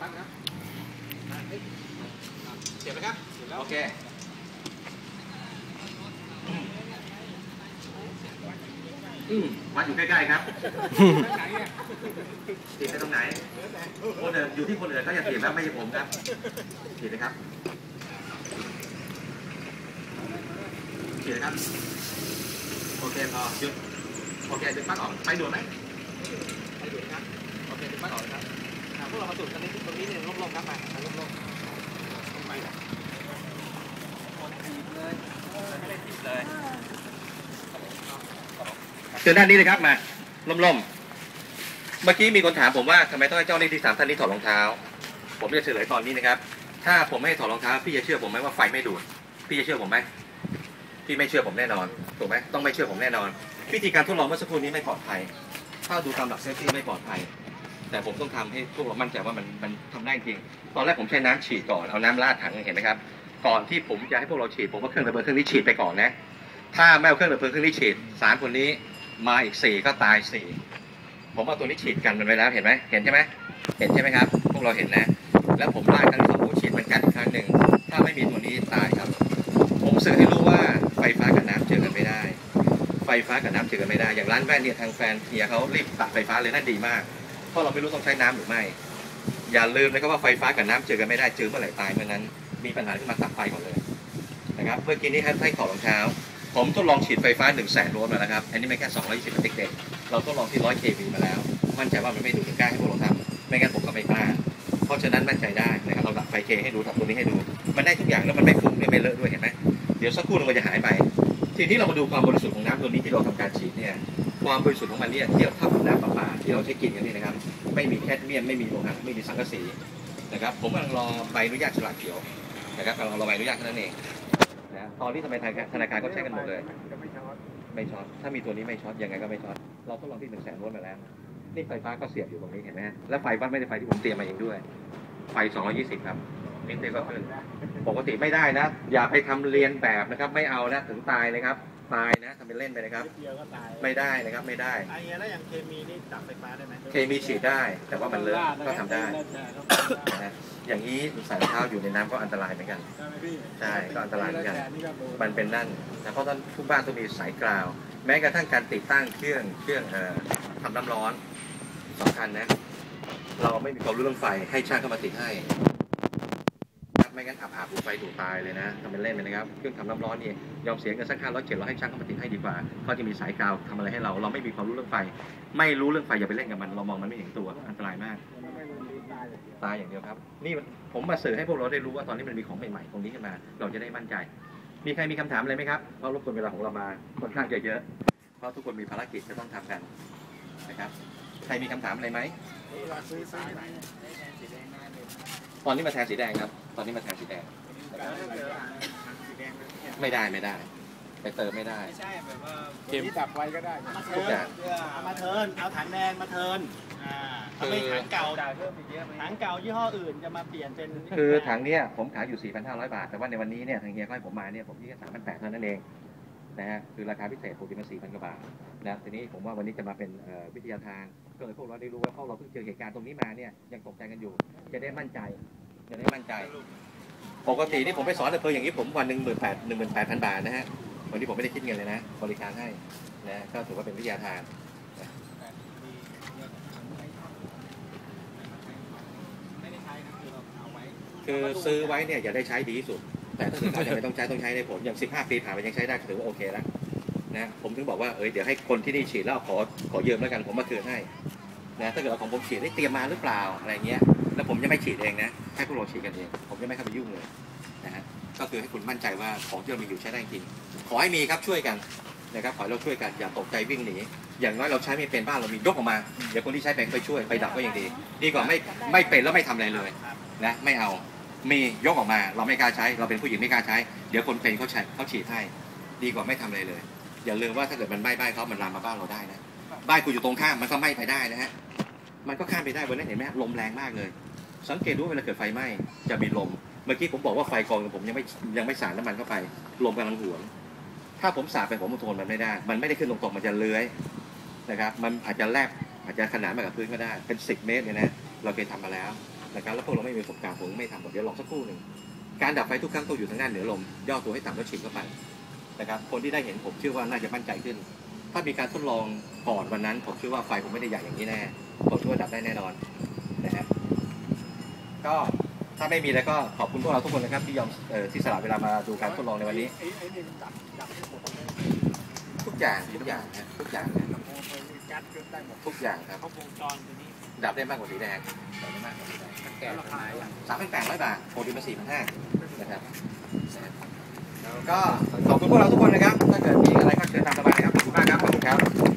ปั๊บครับอ่าเฮ้ยอ่าเสียบไหมครับโอเคอืมวัดอยู่ใกล้ๆครับติดไปตรงไหนคนอื่นอยู่ที่คนอื่นก็จะเสียบครับไม่ใช่ผมครับติดนะครับติดนะครับ โอเคพอหยุดโอเคดึงปลั๊กออก ไปด่วนไหมไปด่วนครับ โอเคดึงปลั๊กออกนะครับอ่าพวก เรามาสูดกันนี้ตรงนี้เนี่ยร่มๆครับมามาร่มๆลงไปถีบเลยไม่ได้ถีบเลยเชิญด้านนี้เลยครับมาร่มๆเมื่อกี้มีคนถามผมว่าทำไมต้องให้เจ้าหน้าที่สามท่านนี้ถอดรองเท้า ผมจะเฉลยตอนนี้นะครับ ถ้าผมไม่ให้ถอดรองเท้าพี่จะเชื่อผมไหมว่าไฟไม่ดูดพี่จะเชื่อผมไหมพี่ไม่เชื่อผมแน่นอนถูกไหมต้องไม่เชื่อผมแน่นอน วิธีการทดลองเมื่อสักครู่นี้ไม่ปลอดภัย ถ้าดูตามหลักเซฟตี้ไม่ปลอดภัย แต่ผมต้องทำให้พวกเรามั่นใจว่ามันมันทำได้จริง ตอนแรกผมใช้น้ำฉีดก่อนเอาน้ำราดถังเห็นไหมครับ ก่อนที่ผมจะให้พวกเราฉีดผมก็เครื่องระเบิดเครื่องนี้ฉีดไปก่อนนะ ถ้าไม่เอาเครื่องระเบิดเครื่องนี้ฉีดสารคนนี้มาอีกสี่ก็ตายสี่ผมเอาตัวนี้ฉีดกันมันไว้แล้วเห็นไหมเห็นใช่ไหมเห็นใช่ไหมครับ พวกเราเห็นนะ แล้วผมราดครั้งสองฉีดเหมือนกันอีกครั้งหนึ่งถ้าไม่มีตัวนี้ตายครับ ผมสื่อให้รู้ว่าไฟฟ้ากับน้ำเจอกันไม่ได้ ไฟฟ้ากับน้ำเจอกันไม่ได้ อย่างร้านแว่นเนี่ยทางแฟนเฮียเขารีบตัดไฟฟ้าเลยนั่นดีมาก เพราะเราไม่รู้ต้องใช้น้ำหรือไม่ อย่าลืมนะครับว่าไฟฟ้ากับน้ำเจอกันไม่ได้เจอเมื่อไหร่ตายเมื่อนั้น มีปัญหาขึ้นมาตัดไฟก่อนเลยนะครับเมื่อกี้นี้ให้ให้ถอดรองเท้า ผมทดลองฉีดไฟฟ้า1 0 0 0 0แสนโวลต์มาแล้วครับ อันนี้ไม่แค่220มิลลิเด็กเราทดลองที่100 kV มาแล้ว มั่นใจว่ามันไม่ดูดกล้าให้พวกเราทำไม่งั้นผมก็ไม่กล้าเพราะฉะนั้นมั่นใจได้นะครับเราดับไฟเคให้ดูทำตัวนี้ให้ดู มันได้ทุกอย่างแล้วมันไม่ฟุ้งด้วยไม่เลอะด้วยเห็นไหมเดี๋ยวสักครู่มันจะหายไป ทีนี้เรามาดูความบริสุทธิ์ของน้ำตัวนี้ที่เราทำการฉีดเนี่ย ความบริสุทธิ์ของมันเนี่ยเทียบเท่ากับน้ำประปาที่เราใช้กินกันนี่นะครับ ไม่มีแคดเมียมไม่มีโลหะไม่มีสังกะสีนะครับ ผมกำลังรอใบอนุญาตฉลากเขียวนะครับกำลังรอใบอนุญาตแค่นั้นเองนะตอนนี้ทำไมธนาคารธนารก็ใช้กันหมดเลยไม่ช็อตถ้ามีตัวนี้ไม่ช็อตยังไงก็ไม่ช็อตเราทดลองที่หนึ่งแสนโวลต์มาแล้วนี่ไฟฟ้าก็เสียบอยู่ตรงนี้เห็นไหมฮะและไฟบ้านไม่ได้ไฟที่ผมเตรียมมาเองด้วย ไฟ 220 ครับนิดเดียวก็ขึ้นปกติไม่ได้นะ อย่าไปทำเรียนแบบนะครับ ไม่เอานะถึงตายเลยครับ ตายนะทำเป็นเล่นไปนะครับ เดียวก็ตายไม่ได้นะครับไม่ได้ ไอ้เงี้ยแล้วอย่างเคมีนี่ดับไฟฟ้าได้ไหมเคมีฉีดได้ แต่ว่ามันเลอะก็ทำได้นะอย่างนี้ใส่รองเท้าอยู่ในน้ำก็อันตรายเหมือนกันใช่ก็อันตรายเหมือนกัน มันเป็นนั่นนะเพราะตอนทุกบ้านต้องมีสายกราว แม้กระทั่งการติดตั้งเครื่องเครื่องเอ่อทำน้ำร้อนสำคัญนะ เราไม่มีความรู้เรื่องไฟให้ช่างเข้ามาติดให้ครับ ไม่งั้นอับอาบดูไฟดูตายเลยนะทำเป็นเล่นไปนะครับ เครื่องทำน้ำร้อนนี่ยอมเสียเงินสักห้าร้อยเจ็ดร้อยให้ช่างเข้ามาติดให้ดีกว่าเขาจะมีสายกราวทำอะไรให้เรา เราไม่มีความรู้เรื่องไฟ ไม่รู้เรื่องไฟอย่าไปเล่นกับมัน เรามองมันไม่เห็นตัว อันตรายมาก ตายอย่างเดียวครับ นี่มันผมมาสื่อให้พวกเราได้รู้ว่าตอนนี้มันมีของใหม่ๆตรงนี้ขึ้นมา เราจะได้มั่นใจ มีใครมีคำถามอะไรไหมครับ เพราะรบกวนเวลาของเรามาค่อนข้างจะเยอะ เพราะทุกคนมีภารกิจจะต้องทำกันนะครับ ใครมีคำถามอะไรไหมตอนนี้มาแทนสีแดงครับ ตอนนี้มาแทนสีแดง ไม่ได้ไม่ได้ ไปเติมไม่ได้ไม่ใช่แบบว่าเข็มที่ดับไว้ก็ได้ มาทุกอย่างเอามาเทิร์นเอาถังแดงมาเทิร์นอ่าถ้าไม่ถังเก่าถังเก่ายี่ห้ออื่นจะมาเปลี่ยนเป็น คือถังเนี้ยผมขายอยู่ 4,500 บาท แต่ว่าในวันนี้เนี่ยทางเฮียก็ให้ผมมาเนี่ยผมที่แค่3,800เท่านั้นเองนะฮะคือราคาพิเศษปกติมัน4,000กว่าบาทนะทีนี้ผมว่าวันนี้จะมาเป็นเอ่อวิทยาทานก็เลยพวกเราได้รู้ว่าพวกเราเพิ่งเจอเหตุการณ์ตรงนี้มาเนี่ยยังตกใจกันอยู่ จะได้มั่นใจ จะได้มั่นใจ ปกตินี่ผมไปสอนแต่เพลิงอย่างนี้ผมวันหนึ่งหมื่นแปดหนึ่งหมื่นแปดพันบาทนะฮะวันนี้ผมไม่ได้คิดเงินเลยนะ บริการให้นะก็ถือว่าเป็นวิทยาทานไม่ได้ใช้นะคือเราเอาไว้คือซื้อไว้เนี่ยอย่าได้ใช้ดีที่สุด แต่ถ้าถึงเขาจะไม่ต้องใช้ต้องใช้ในผลอย่าง 15 ปีผ่านไปยังใช้ได้ก็ถือว่าโอเคแล้วนะผมถึงบอกว่าเออเดี๋ยวให้คนที่นี่ฉีดแล้วขอขอยืมแล้วกันผมมาคืนให้ นะถ้าเกิดเอาของผมฉีดได้เตรียมมาหรือเปล่าอะไรเงี้ยแล้วผมจะไม่ฉีดเองนะให้พวกเราฉีดกันเองผมจะไม่เข้าไปยุ่งเลยนะฮะก็คือให้คุณมั่นใจว่าของที่เรามีอยู่ใช้ได้จริง ขอให้มีครับช่วยกันนะครับขอให้เราช่วยกันอย่าตกใจวิ่งหนีอย่างน้อยเราใช้ไม่เป็นบ้านเรามียกออกมาเดี๋ยวคนที่ใช้เป็นไปช่วยไปดับก็ยังดี ดีกว่าไม่ไม่เป็นแล้วไม่ทำอะไรเลยนะไม่เอามียกออกมาเราไม่กล้าใช้ เราเป็นผู้หญิงไม่กล้าใช้ เดี๋ยวคนเป็นเขาใช้เขาฉีดให้ดีกว่าไม่ทำอะไรเลย อย่าลืมว่าถ้าเกิดมันไหม้บ้านเขามันลามมาบ้านเราได้นะบ้านคุณอยู่ตรงข้ามมันก็ไหม้ไปได้นะฮะ มันก็ข้ามไปได้วันนั้นเห็นไหมฮะลมแรงมากเลย สังเกตดูเวลาเกิดไฟไหม้จะมีลม เมื่อกี้ผมบอกว่าไฟกองผมยังไม่ยังไม่สาดน้ำมันเข้าไป ลมกำลังหวน ถ้าผมสาดไปผมมันทนมันไม่ได้ มันไม่ได้ขึ้นตรงๆมันจะเลื้อยนะครับ มันอาจจะแลบอาจจะขนานมากับพื้นก็ได้ เป็นสิบเมตรเนี่ยนะ เราเคยทำมาแล้วนะครับ แล้วพวกเราไม่มีประสบการณ์ผมไม่ทำผมเดี๋ยวลองสักครู่หนึ่ง การดับไฟทุกครั้งต้องอยู่ทางด้านเหนือลม ย่อตัวให้ต่ำแล้วฉีดเข้าไปนะครับ คนที่ได้เห็นผมเชื่อว่าน่าจะมั่นใจขึ้น ถ้ามีการทดลองก่อนวันนั้น ผมเชื่อว่าไฟผมไม่ได้ใหญ่อย่างนี้แน่ ผมช่ว่าดับได้แน่นอนนะฮะก็ถ้าไม่มีแล้วก็ขอบคุณพวกเราทุกคนนะครับที่ยอมเอ่อที่สละเวลามาดูการทดลองในวันนี้ ไอ้ไอ้นี่มันดับดับให้หมดเลยทุกอย่างทุกอย่างนะทุกอย่างนะลำโพงไปยัดจนได้หมดทุกอย่างครับครบวงจรตัวนี้ดับได้มากกว่าสีแดงดับได้มากกว่าสีแดงแก่ราคาเท่าไหร่สามพันแปดร้อยบาทโปรดีมาสี่พันห้านะครับก็ขอบคุณพวกเราทุกคนนะครับถ้าเกิดมีอะไรก็เชิญตามสบายนะครับขอบคุณมากครับขอบคุณครับ